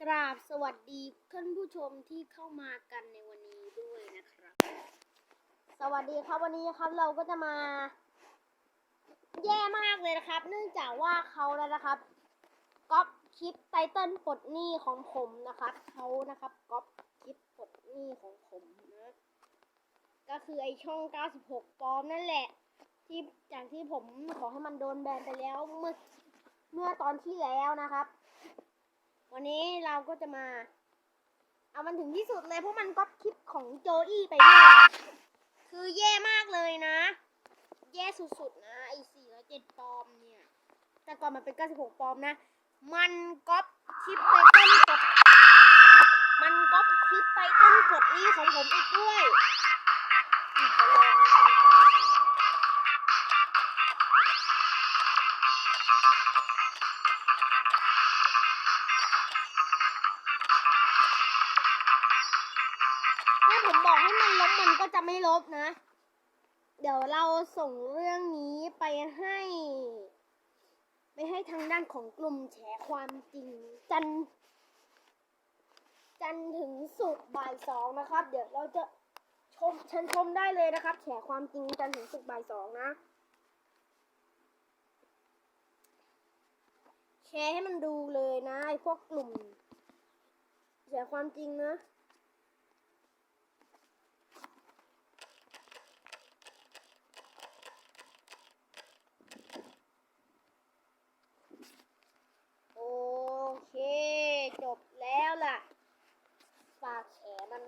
กราบสวัสดีท่านผู้ชมที่เข้ามากันในวันนี้ด้วยนะครับ สวัสดีครับวันนี้ครับเราก็จะมา แย่มากเลยนะครับ เนื่องจากว่าเขาแล้วนะครับก๊อปคลิปไตเติ้ลปลดหนี้ของผมนะครับเขานะครับก๊อปคลิปปลดหนี้ของผมนะก็คือไอช่อง 96ปลอมนั่นแหละ ที่จากที่ผมขอให้มันโดนแบนไปแล้วเมื่อเมื่อตอนที่แล้วนะครับ วันนี้เราก็จะมา เอามันถึงที่สุดเลยเพราะมันก๊อปคลิปของโจอี้ไปด้วยนะคือแย่มากเลยนะ แย่สุดๆนะไอ้สี่ร้อยเจ็ดปอมเนี่ย แต่ก่อนมันเป็นเก้าสิบหกปอมนะ มันก๊อปคลิปไปต้นกด มันก๊อปคลิปไปต้นกดนี้ของผมอีกด้วยอีกจะลอ ถ้าผมบอกให้มันลบมันก็จะไม่ลบนะ เดี๋ยวเราส่งเรื่องนี้ไปให้ ไปให้ทางด้านของกลุ่มแฉความจริง จัน จันถึงศุกบ่ายสองนะครับ เดี๋ยวเราจะชมเชิญชมได้เลยนะครับ แฉความจริงจันถึงศุกบ่ายสองนะแชร์ให้มันดูเลยนะไอ้พวกกลุ่มแฉความจริงนะ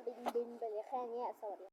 บินบินไปเลยแค่เนี้สวัสดี